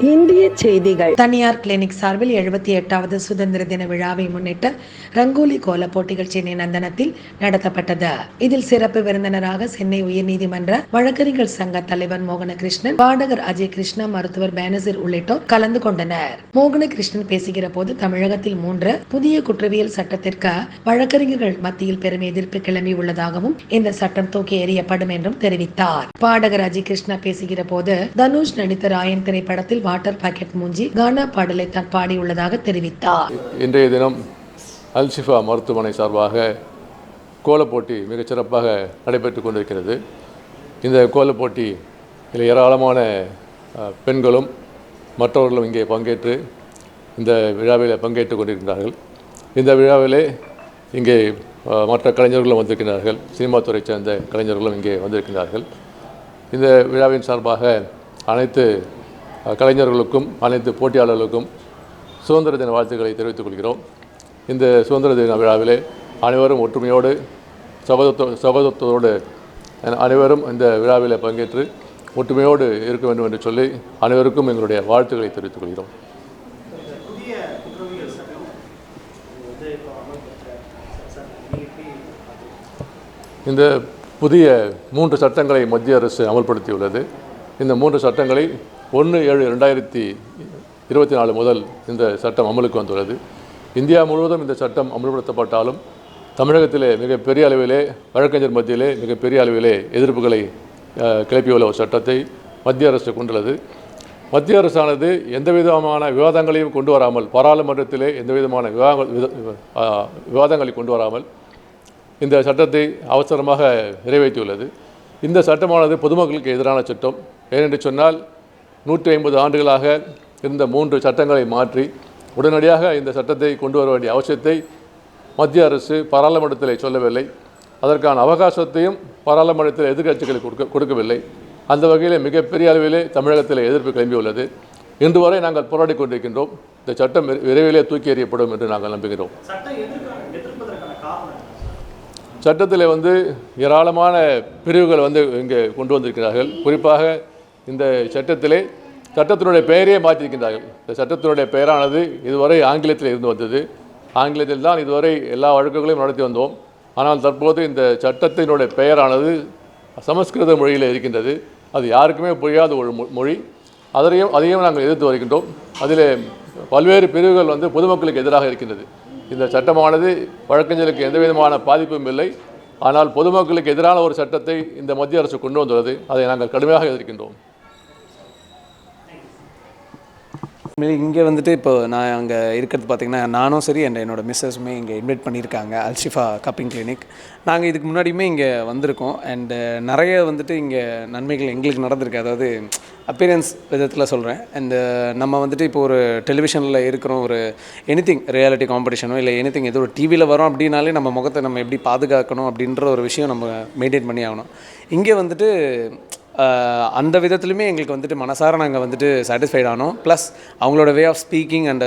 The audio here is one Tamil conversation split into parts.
இந்திய செய்திகள். தனியார் கிளினிக் சார்பில் எழுபத்தி எட்டாவது சுதந்திர தின விழாவை முன்னிட்டு ரங்கோலி கோல போட்டிகள் சென்னை நந்தனத்தில் நடத்தப்பட்டது. இதில் சிறப்பு விருந்தினராக சென்னை உயர்நீதிமன்ற வழக்கறிஞர் சங்க தலைவர் மோகனகிருஷ்ணன் பாடகர் அஜய் கிருஷ்ணா மருத்துவர் பேனசிர் உள்ளிட்டோர் கலந்து கொண்டனர். மோகனகிருஷ்ணன் பேசுகிற போது தமிழகத்தில் மூன்று புதிய குற்றவியல் சட்டத்திற்கு வழக்கறிஞர்கள் மத்தியில் பெரும் எதிர்ப்பு கிளம்பி உள்ளதாகவும் இந்த சட்டம் தூக்கி எறியப்படும் என்றும் தெரிவித்தார். பாடகர் அஜய் கிருஷ்ணா பேசுகிற போது தனுஷ் நடித்த ராயன் திரைப்படத்தில் வாட்டர் பாக்கெட் மூஞ்சி கானா பாடலை தான் பாடியுள்ளதாக தெரிவித்தார். இன்றைய தினம் அல்ஷிஃபா மருத்துவமனை சார்பாக கோலப் போட்டி மிகச் சிறப்பாக நடைபெற்று கொண்டிருக்கிறது. இந்த கோலப் போட்டி இதில் ஏராளமான பெண்களும் மற்றவர்களும் இங்கே பங்கேற்று இந்த விழாவில் பங்கேற்று கொண்டிருக்கிறார்கள். இந்த விழாவிலே இங்கே மற்ற கலைஞர்களும் வந்திருக்கிறார்கள். சினிமா துறை சேர்ந்த கலைஞர்களும் இங்கே வந்திருக்கிறார்கள். இந்த விழாவின் சார்பாக அனைத்து கலைஞர்களுக்கும் அனைத்து போட்டியாளர்களுக்கும் சுதந்திர தின வாழ்த்துக்களை தெரிவித்துக் கொள்கிறோம். இந்த சுதந்திர தின விழாவிலே அனைவரும் ஒற்றுமையோடு சகோதரத்தோ சகோதரத்தோடு அனைவரும் இந்த விழாவில் பங்கேற்று ஒற்றுமையோடு இருக்க வேண்டும் என்று சொல்லி அனைவருக்கும் எங்களுடைய வாழ்த்துக்களை தெரிவித்துக் கொள்கிறோம். இந்த புதிய மூன்று சட்டங்களை மத்திய அரசு அமல்படுத்தியுள்ளது. இந்த மூன்று சட்டங்களை ஒன்று ஏழு ரெண்டாயிரத்தி இருபத்தி நாலு முதல் இந்த சட்டம் அமலுக்கு வந்துள்ளது. இந்தியா முழுவதும் இந்த சட்டம் அமல்படுத்தப்பட்டாலும் தமிழகத்திலே மிகப்பெரிய அளவிலே வழக்கறிஞர் மத்தியிலே மிகப்பெரிய அளவிலே எதிர்ப்புகளை கிளப்பியுள்ள ஒரு சட்டத்தை மத்திய அரசு கொண்டுள்ளது. மத்திய அரசானது எந்த விதமான விவாதங்களையும் கொண்டு வராமல் பாராளுமன்றத்திலே எந்த விதமான விவாதங்கள் வித- விவாதங்களை கொண்டு வராமல் இந்த சட்டத்தை அவசரமாக நிறைவேற்றியுள்ளது. இந்த சட்டமானது பொதுமக்களுக்கு எதிரான சட்டம். ஏனென்று சொன்னால் நூற்றி ஐம்பது ஆண்டுகளாக இருந்த மூன்று சட்டங்களை மாற்றி உடனடியாக இந்த சட்டத்தை கொண்டு வர வேண்டிய அவசியத்தை மத்திய அரசு பாராளுமன்றத்தில் சொல்லவில்லை. அதற்கான அவகாசத்தையும் பாராளுமன்றத்தில் எதிர்க்கட்சிகளுக்கு கொடுக்க கொடுக்கவில்லை. அந்த வகையில் மிகப்பெரிய அளவிலே தமிழகத்தில் எதிர்ப்பு கிளம்பியுள்ளது. இன்று வரை நாங்கள் போராடி கொண்டிருக்கின்றோம். இந்த சட்டம் விரைவிலே தூக்கி எறியப்படும் என்று நாங்கள் நம்புகிறோம். சட்டத்தில் வந்து ஏராளமான பிரிவுகள் வந்து இங்கே கொண்டு வந்திருக்கிறார்கள். குறிப்பாக இந்த சட்டத்திலே சட்டத்தினுடைய பெயரையே மாற்றியிருக்கின்றார்கள். இந்த சட்டத்தினுடைய பெயரானது இதுவரை ஆங்கிலத்தில் இருந்து வந்தது. ஆங்கிலத்தில் தான் இதுவரை எல்லா வழக்குகளையும் நடத்தி வந்தோம். ஆனால் தற்போது இந்த சட்டத்தினுடைய பெயரானது சமஸ்கிருத மொழியில் இருக்கின்றது. அது யாருக்குமே புரியாத ஒரு மொ- மொழி. அதையும் அதையும் நாங்கள் எதிர்த்து வருகின்றோம். அதில் பல்வேறு பிரிவுகள் வந்து பொதுமக்களுக்கு எதிராக இருக்கின்றது. இந்த சட்டமானது வழக்கறிஞர்களுக்கு எந்த விதமான பாதிப்பும் இல்லை. ஆனால் பொதுமக்களுக்கு எதிரான ஒரு சட்டத்தை இந்த மத்திய அரசு கொண்டு வந்துள்ளது அதை நாங்கள் கடுமையாக எதிர்க்கின்றோம். இங்கே வந்துட்டு இப்போ நான் அங்கே இருக்கிறது பார்த்தீங்கன்னா நானும் சரி அண்ட் என்னோடய மிஸ்ஸஸுமே இங்கே இன்வைட் பண்ணியிருக்காங்க அல்ஷிஃபா கப்பிங் கிளினிக் நாங்கள் இதுக்கு முன்னாடியுமே இங்கே வந்திருக்கோம் அண்டு நிறைய வந்துட்டு இங்கே நன்மைகள் எங்களுக்கு நடந்திருக்கு. அதாவது அப்பியரன்ஸ் விதத்தில் சொல்கிறேன் அண்டு நம்ம வந்துட்டு இப்போ ஒரு டெலிவிஷனில் இருக்கிறோம் ஒரு எனிதிங் ரியாலிட்டி காம்படிஷனோ இல்லை எனிதிங் ஏதோ ஒரு டிவியில் வரோம் அப்படின்னாலே நம்ம முகத்தை நம்ம எப்படி பாதுகாக்கணும் அப்படின்ற ஒரு விஷயம் நம்ம மெயின்டைன் பண்ணி ஆகணும். இங்கே வந்துட்டு அந்த விதத்துலையுமே எங்களுக்கு வந்துட்டு மனசார நாங்கள் வந்துட்டு சாட்டிஸ்ஃபைட் ஆனோம். ப்ளஸ் அவங்களோட வே ஆஃப் ஸ்பீக்கிங் அண்ட்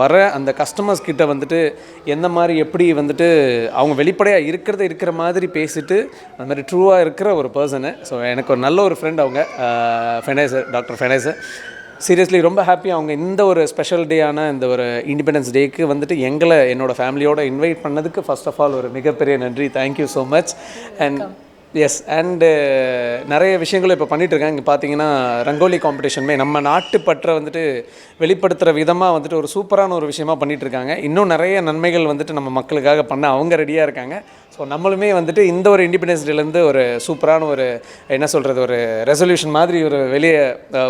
வர அந்த கஸ்டமர்ஸ் கிட்ட வந்துட்டு எந்த மாதிரி எப்படி வந்துட்டு அவங்க வெளிப்படையாக இருக்கிறத இருக்கிற மாதிரி பேசிட்டு அந்த மாதிரி ட்ரூவாக இருக்கிற ஒரு பர்சனு ஸோ எனக்கு ஒரு நல்ல ஒரு ஃப்ரெண்ட் அவங்க ஃபெனேசர் டாக்டர் ஃபெனேசர் சீரியஸ்லி ரொம்ப ஹாப்பி அவங்க இந்த ஒரு ஸ்பெஷல் டேயான இந்த ஒரு இண்டிபெண்டன்ஸ் டேக்கு வந்துட்டு எங்களை என்னோடய ஃபேமிலியோட இன்வைட் பண்ணதுக்கு ஃபர்ஸ்ட் ஆஃப் ஆல் ஒரு மிகப்பெரிய நன்றி. Thank you so much and yes and uh, நிறைய விஷயங்களும் இப்போ பண்ணிகிட்ருக்காங்க இருக்காங்க இங்கே பார்த்தீங்கன்னா ரங்கோலி காம்படிஷனுமே நம்ம நாட்டுப்பற்றை வந்துட்டு வெளிப்படுத்துகிற விதமாக வந்துட்டு ஒரு சூப்பரான ஒரு விஷயமா பண்ணிகிட்ருக்காங்க இருக்காங்க இன்னும் நிறைய நன்மைகள் வந்துட்டு நம்ம மக்களுக்காக பண்ண அவங்க ரெடியாக இருக்காங்க. ஸோ நம்மளுமே வந்துட்டு இந்த ஒரு இண்டிபெண்டன்ஸ் டேலேருந்து ஒரு சூப்பரான ஒரு என்ன சொல்கிறது ஒரு ரெசல்யூஷன் மாதிரி ஒரு வெளியே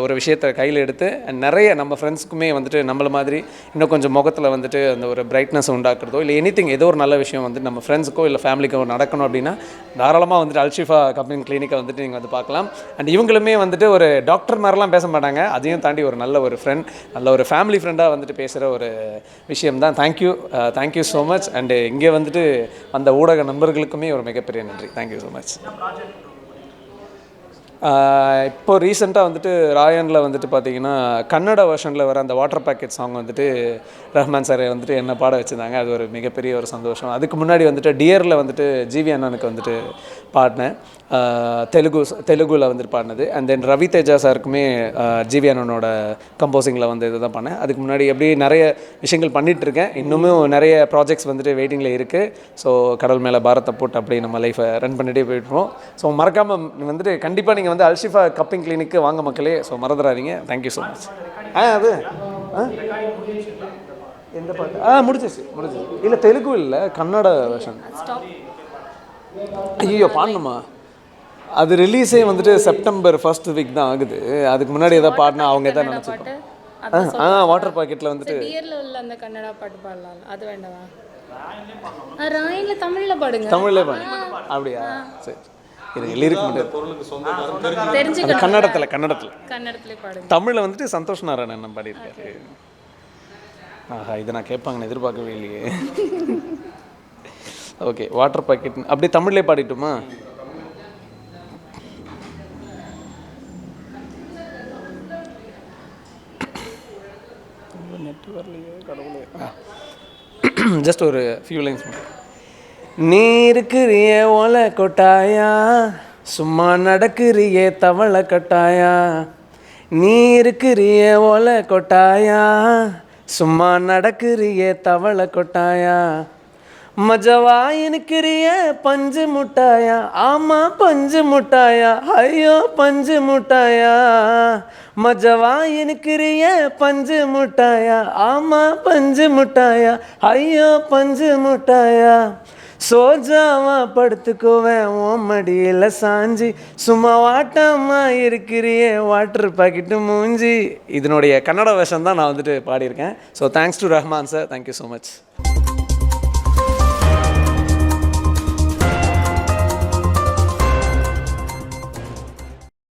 ஒரு விஷயத்தை கையில் எடுத்து நிறைய நம்ம ஃப்ரெண்ட்ஸுக்குமே வந்துட்டு நம்மள மாதிரி இன்னும் கொஞ்சம் முகத்தில் வந்துட்டு அந்த ஒரு பிரைட்னஸ் உண்டாக்குறதோ இல்லை எனிதிங் ஏதோ ஒரு நல்ல விஷயம் வந்து நம்ம ஃப்ரெண்ட்ஸுக்கோ இல்லை ஃபேமிலிக்கோ நடக்கணும் அப்படின்னா தாராளமாக வந்துட்டு அல்ஷிஃபா கம்பெனி கிளினிக்கை வந்துட்டு நீங்கள் வந்து பார்க்கலாம். அண்ட் இவங்களுமே வந்துட்டு ஒரு டாக்டர் மாதிரிலாம் பேச மாட்டாங்க. அதையும் தாண்டி ஒரு நல்ல ஒரு ஃப்ரெண்ட் நல்ல ஒரு ஃபேமிலி ஃப்ரெண்டாக வந்துட்டு பேசுகிற ஒரு விஷயம் தான் thank you thank you so much and இங்கே வந்துட்டு அந்த ஊடக நண்பர்களுக்குமே ஒரு மிகப்பெரிய நன்றி. தேங்க்யூ ஸோ மச் இப்போ ரீசெண்டாக வந்துட்டு ராயனில் வந்துட்டு பார்த்தீங்கன்னா கன்னட வெர்ஷனில் வர அந்த வாட்டர் பேக்கெட் சாங் வந்துட்டு ரஹ்மான் சாரை வந்துட்டு என்ன பாட வச்சுருந்தாங்க அது ஒரு மிகப்பெரிய ஒரு சந்தோஷம். அதுக்கு முன்னாடி வந்துட்டு டியரில் வந்துட்டு ஜிவி அண்ணனுக்கு வந்துட்டு பாடினேன். தெலுங்கு தெலுங்குல வந்துட்டு பாடினது. அண்ட் தென் ரவி தேஜா சாருக்குமே ஜிவி அண்ணனோட கம்போசிங்கில் வந்து இது தான் பண்ணேன். அதுக்கு முன்னாடி எப்படி நிறைய விஷயங்கள் பண்ணிட்டு இருக்கேன். இன்னுமும் நிறைய ப்ராஜெக்ட்ஸ் வந்துட்டு வெயிட்டிங்கில் இருக்குது ஸோ கடல் மேலே பாரத்தை போட்டு அப்படி நம்ம லைஃப்பை ரன் பண்ணிகிட்டே போயிட்டுருவோம் ஸோ மறக்காமல் வந்துட்டு கண்டிப்பாக நீங்கள் வந்து அல்ஷிஃபா கப்பிங் கிளினிக்கு வாங்க மக்களே. ஸோ மறந்துடாதீங்க தேங்க்யூ ஸோ மச் ஆ அது ஆ? எந்த பாட்டு ஆ முடிச்சிச்சு முடிச்சிச்சு இல்லை தெலுங்கு இல்லை கன்னட வெர்ஷன் ஐயோ பாடணுமா? அது ரிலீஸே வந்துட்டு செப்டம்பர் ஃபர்ஸ்ட் வீக் தான் ஆகுது. அதுக்கு முன்னாடி எதாவது பாடினா அவங்க எதாவது நினச்சிருக்கோம் ஆ வாட்டர் பாக்கெட்டில் வந்துட்டு. டியர்ல உள்ள அந்த கன்னடா பாட்டு பாடலாம். அது வேண்டாமா? ஆ, ராயன்ல தமிழ்ல பாடுங்க. தமிழ்லே பாடு. அப்படியா? சரி. லிரிக் மட்டும். கன்னடத்தில் கன்னடத்தில். கன்னடத்துல பாடுங்க தமிழில் வந்துட்டு சந்தோஷ் நாராயணன் பாடியிருக்காரு. ஆஹா இதை நான் கேட்பாங்கன்னு எதிர்பார்க்கவே இல்லையே. ஓகே வாட்டர் பாக்கெட் அப்படியே தமிழ்லேயே பாடிட்டுமா? நெட் வரலையே கடவுளே. ஜஸ்ட் ஒரு ஃபியூ லைன்ஸ் நீ இருக்கிறிய ஓலை கொட்டாயா? சும்மா நடக்கிறியே தவளை கட்டாயா? நீ இருக்கிறிய ஓலை கொட்டாயா? சும்மா நடக்கிறியே தவளை கொட்டாயா? மஜவா இருக்கிறிய பஞ்சு முட்டாயா? ஆமா பஞ்சு முட்டாயா? ஐயோ பஞ்சு முட்டாயா? மஜவா இருக்கிறிய பஞ்சு முட்டாயா? ஆமா பஞ்சு முட்டாயா? ஐயோ பஞ்சு முட்டாயா? சோஜாவா படுத்துக்குவேன் உன் மடியில் சாஞ்சி. சும்மா வாட்டமா இருக்கிறியே வாட்டர் பாக்கெட்டு மூஞ்சி. இதனுடைய கன்னட வேஷம் தான் நான் வந்துட்டு பாடியிருக்கேன். So thanks to Rahman sir thank you so much